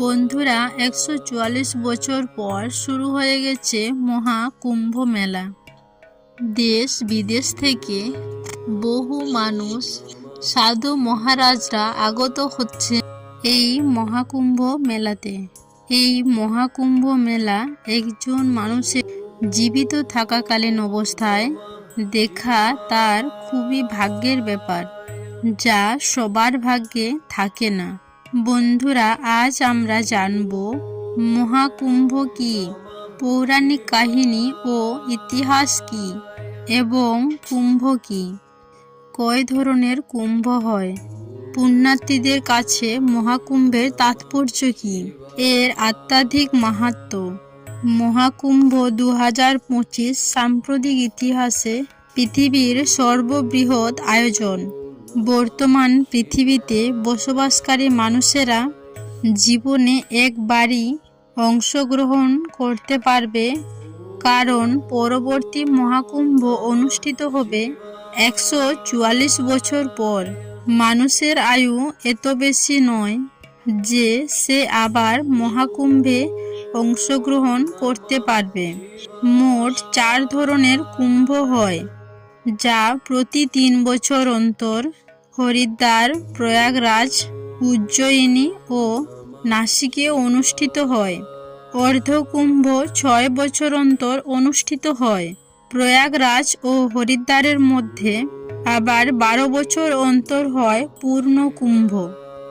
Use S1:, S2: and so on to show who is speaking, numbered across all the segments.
S1: বন্ধুরা, একশো চুয়াল্লিশ বছর পর শুরু হয়ে গেছে মহা কুম্ভ মেলা। দেশ বিদেশ থেকে বহু মানুষ সাধু মহারাজরা আগত হচ্ছে এই মহাকুম্ভ মেলাতে। এই মহাকুম্ভ মেলা একজন মানুষের জীবিত থাকাকালীন অবস্থায় দেখা তার খুবই ভাগ্যের ব্যাপার, যা সবার ভাগ্যে থাকে না। বন্ধুরা, আজ আমরা জানব মহাকুম্ভ কি, পৌরাণিক কাহিনী ও ইতিহাস কি এবং কুম্ভ কি? কয় ধরনের কুম্ভ হয়? পুণ্যার্থীদের কাছে মহাকুম্ভের তাৎপর্য কি? এর আত্মাধিক মাহাত্ম্য মহাকুম্ভ দু হাজার পঁচিশ সাম্প্রতিক ইতিহাসে পৃথিবীর সর্ববৃহৎ আয়োজন। বর্তমান পৃথিবীতে বসবাসকারী মানুষেরা জীবনে একবারই অংশগ্রহণ করতে পারবে, কারণ পরবর্তী মহাকুম্ভ অনুষ্ঠিত হবে একশো চুয়াল্লিশ বছর পর। মানুষের আয়ু এত বেশি নয় যে সে আবার মহাকুম্ভে অংশগ্রহণ করতে পারবে। মোট চার ধরনের কুম্ভ হয়। যা প্রতি তিন বছর অন্তর হরিদ্বার, প্রয়াগরাজ, উজ্জয়িনী ও নাসিকে অনুষ্ঠিত হয়। অর্ধকুম্ভ ছয় বছর অন্তর অনুষ্ঠিত হয়। প্রয়াগরাজ ও হরিদ্বারের মধ্যে আবার বারো বছর অন্তর হয় পূর্ণ কুম্ভ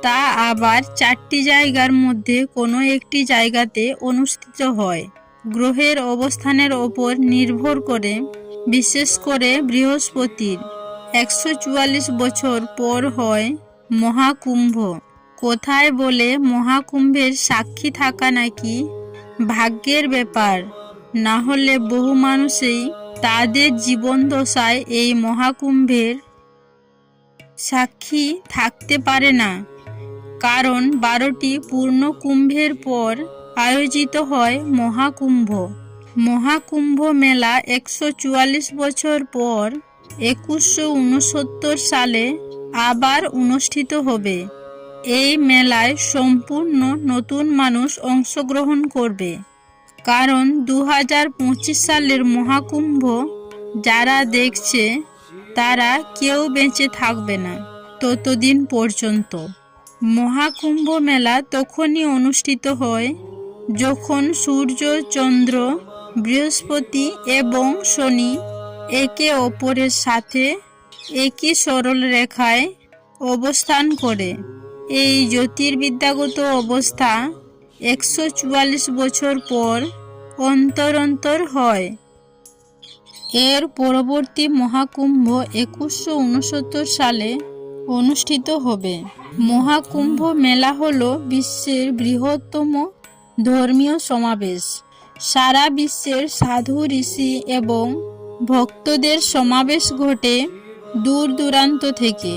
S1: তা আবার চারটি জায়গার মধ্যে কোনো একটি জায়গাতে অনুষ্ঠিত হয়। গ্রহের অবস্থানের ওপর নির্ভর করে বিশেষ করে বৃহস্পতির। একশো চুয়াল্লিশ বছর পর হয় মহাকুম্ভ। কোথায় বলে মহাকুম্ভের সাক্ষী থাকা নাকি? ভাগ্যের ব্যাপার। না হলে বহু মানুষই তাদের জীবন দশায় এই মহাকুম্ভের সাক্ষী থাকতে পারে না। কারণ বারোটি পূর্ণ কুম্ভের পর আয়োজিত হয় মহাকুম্ভ। মহাকুম্ভ মেলা একশো চুয়াল্লিশ বছর পর একুশশো উনসত্তর সালে আবার অনুষ্ঠিত হবে। এই মেলায় সম্পূর্ণ নতুন মানুষ অংশগ্রহণ করবে। কারণ দু হাজার পঁচিশ সালের মহাকুম্ভ যারা দেখছে, তারা কেউ বেঁচে থাকবে না ততদিন পর্যন্ত। মহাকুম্ভ মেলা তখনই অনুষ্ঠিত হয় যখন সূর্য, চন্দ্র বৃহস্পতি এবং শনি একে অপরের সাথে একই সরল রেখায় অবস্থান করে। এই জ্যোতির্বিদ্যাগত অবস্থা একশো চুয়াল্লিশ বছর পর অন্তর অন্তর হয়। এর পরবর্তী মহাকুম্ভ একুশশো উনসত্তর সালে অনুষ্ঠিত হবে। মহাকুম্ভ মেলা হল বিশ্বের বৃহত্তম ধর্মীয় সমাবেশ। সারা বিশ্বের সাধু, ঋষি এবং ভক্তদের সমাবেশ ঘটে দূর দূরান্ত থেকে।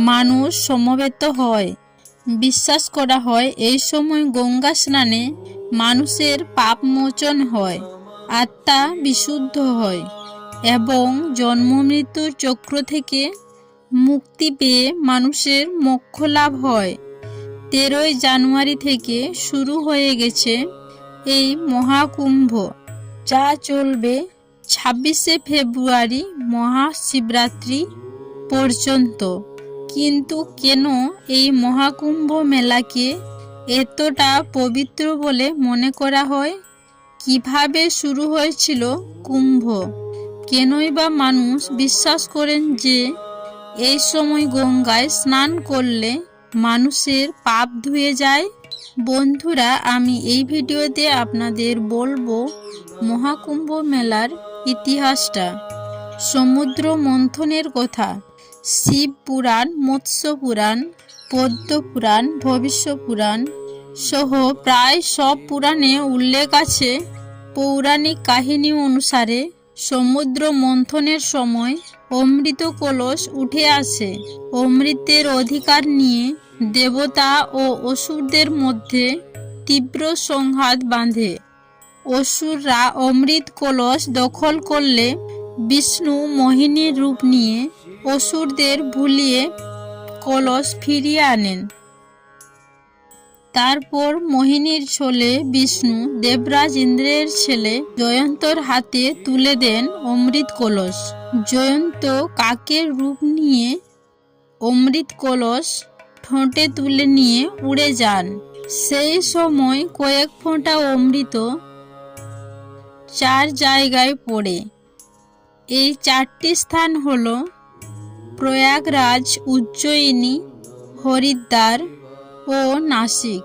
S1: মানুষ সমবেত হয়। বিশ্বাস করা হয়, এই সময় গঙ্গা স্নানে মানুষের পাপ মোচন হয়, আত্মা বিশুদ্ধ হয় এবং জন্ম মৃত্যুর চক্র থেকে মুক্তি পেয়ে মানুষের মোক্ষ লাভ হয়। তেরোই জানুয়ারি থেকে শুরু হয়ে গেছে এই মহাকুম্ভ, যা চলবে ছাব্বিশে ফেব্রুয়ারি মহাশিবরাত্রি পর্যন্ত। কিন্তু কেন এই মহাকুম্ভ মেলাকে এতটা পবিত্র বলে মনে করা হয়? কীভাবে শুরু হয়েছিল কুম্ভ? কেনই বা মানুষ বিশ্বাস করেন যে এই সময় গঙ্গায় স্নান করলে মানুষের পাপ ধুয়ে যায়? বন্ধুরা, আমি এই ভিডিওতে আপনাদের বলব মহাকুম্ভ মেলার ইতিহাসটা। সমুদ্র মন্থনের কথা, শিব পুরাণ, মৎস্য পুরাণ, পদ্ম পুরাণ, ভবিষ্য পুরাণ সহ প্রায় সব পুরাণে উল্লেখ আছে। পৌরাণিক কাহিনী অনুসারে সমুদ্র মন্থনের সময় অমৃত কলস উঠে আসে। অমৃতের অধিকার নিয়ে দেবতা ও অসুরদের মধ্যে তীব্র সংঘাত বাঁধে। অসুররা অমৃত কলস দখল করলে বিষ্ণু মোহিনীর রূপ নিয়ে অসুরদের ভুলিয়ে কলস ফিরিয়ে আনেন। তারপর মোহিনীর ছোলে বিষ্ণু দেবরাজ ইন্দ্রের ছেলে জয়ন্তর হাতে তুলে দেন অমৃত কলস। জয়ন্ত কাকের রূপ নিয়ে অমৃত কলস ঠোঁটে তুলে নিয়ে উড়ে যান। সেই সময় কয়েক ফোঁটা অমৃত চার জায়গায় পড়ে। এই চারটি স্থান হল প্রয়াগরাজ, উজ্জয়িনী, হরিদ্বার ও নাসিক।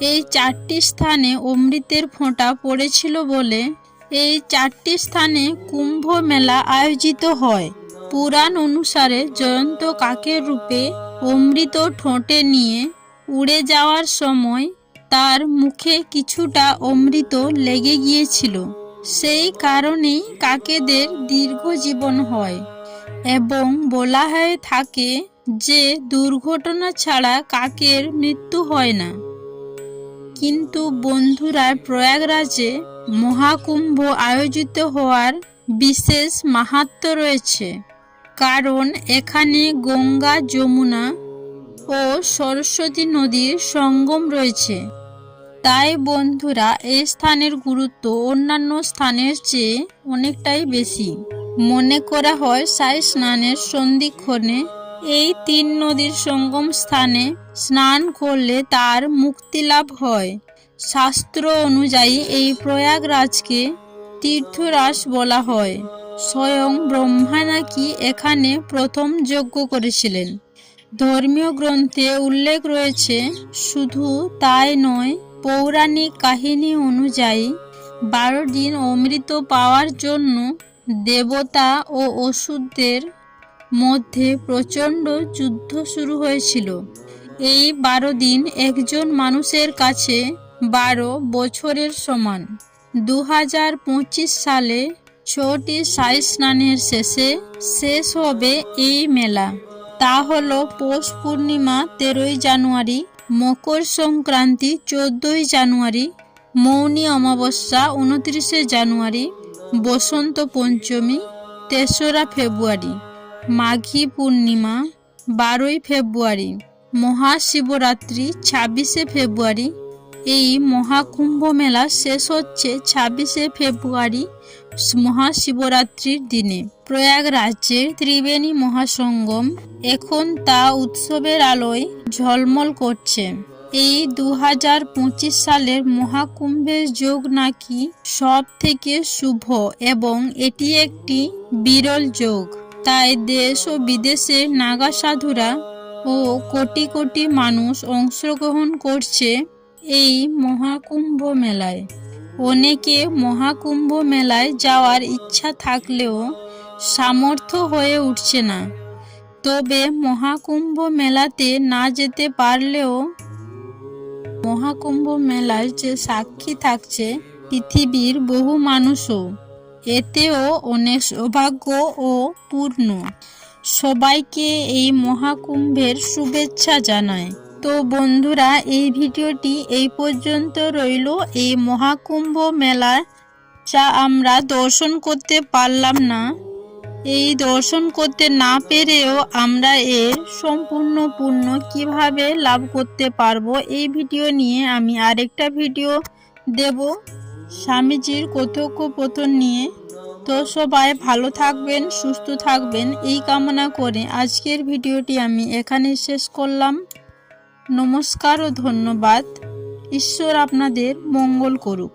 S1: এই চারটি স্থানে অমৃতের ফোঁটা পড়েছিল বলে এই চারটি স্থানে কুম্ভ মেলা আয়োজিত হয়। পুরাণ অনুসারে জয়ন্ত কাকের রূপে অমৃত ঠোঁটে নিয়ে উড়ে যাওয়ার সময় তার মুখে কিছুটা অমৃত লেগে গিয়েছিল। সেই কারণেই কাকেদের দীর্ঘ জীবন হয় এবং বলা হয়ে থাকে যে দুর্ঘটনা ছাড়া কাকের মৃত্যু হয় না। কিন্তু বন্ধুরা, প্রয়াগরাজে মহাকুম্ভ আয়োজিত হওয়ার বিশেষ মাহাত্ম রয়েছে। কারণ এখানে গঙ্গা, যমুনা ও সরস্বতী নদীর সঙ্গম রয়েছে। তাই বন্ধুরা এই স্থানের গুরুত্ব অন্যান্য স্থানের চেয়ে অনেকটাই বেশি। মনে করা হয়, সাই স্নানের সন্ধিক্ষণে এই তিন নদীর সঙ্গম স্থানে স্নান করলে তার মুক্তি লাভ হয়। শাস্ত্র অনুযায়ী এই প্রয়াগরাজকে তীর্থরাস বলা হয়। স্বয়ং ব্রহ্মা নাকি এখানে প্রথম যজ্ঞ করেছিলেন। ধর্মীয় গ্রন্থে উল্লেখ রয়েছে, শুধু তাই নয়, পৌরাণিক কাহিনী অনুযায়ী বারো দিন অমৃত পাওয়ার জন্য দেবতা ও অসুরদের মধ্যে প্রচণ্ড যুদ্ধ শুরু হয়েছিল। এই বারো দিন একজন মানুষের কাছে বারো বছরের সমান। দু হাজার পঁচিশ সালে ছটি সাই স্নানের শেষে শেষ হবে এই মেলা। তা হলো পৌষ পূর্ণিমা তেরোই জানুয়ারি, মকর সংক্রান্তি চোদ্দোই জানুয়ারি, মৌনী অমাবস্যা উনত্রিশে জানুয়ারি, বসন্ত পঞ্চমী তেসরা ফেব্রুয়ারি, মাঘী পূর্ণিমা বারোই ফেব্রুয়ারি, মহাশিবরাত্রি ছাব্বিশে ফেব্রুয়ারি এই মহাকুম্ভ মেলা শেষ হচ্ছে ছাব্বিশে ফেব্রুয়ারি মহাশিবরাত্রির দিনে। প্রয়াগরাজ্যের ত্রিবেণী মহাসঙ্গম এখন তা উৎসবের আলোয় ঝলমল করছে। এই দু হাজার পঁচিশ সালের মহাকুম্ভের যোগ নাকি সব থেকে শুভ এবং এটি একটি বিরল যোগ। তাই দেশ ও বিদেশের নাগা সাধুরা ও কোটি কোটি মানুষ অংশগ্রহণ করছে এই মহাকুম্ভ মেলায়। অনেকে মহাকুম্ভ মেলায় যাওয়ার ইচ্ছা থাকলেও সামর্থ্য হয়ে উঠছে না। তবে মহাকুম্ভ মেলাতে না যেতে পারলেও মহাকুম্ভ মেলার যে সাক্ষী থাকছে, পৃথিবীর বহু মানুষও, এতেও অনেক সৌভাগ্য ও পূর্ণ। সবাইকে এই মহাকুম্ভের শুভেচ্ছা জানায়। তো বন্ধুরা, এই ভিডিওটি এই পর্যন্ত রইল। এই মহাকুম্ভ মেলা যা আমরা দর্শন করতে পারলাম না, এই দর্শন করতে না পেরেও আমরা এর সম্পূর্ণ পূর্ণ কীভাবে লাভ করতে পারব, এই ভিডিও নিয়ে আমি আরেকটা ভিডিও দেব। স্বামীজির কথোপকথন নিয়ে। তো সবাই ভালো থাকবেন, সুস্থ থাকবেন, এই কামনা করে আজকের ভিডিওটি আমি এখানে শেষ করলাম। নমস্কার ও ধন্যবাদ। ঈশ্বর আপনাদের মঙ্গল করুক।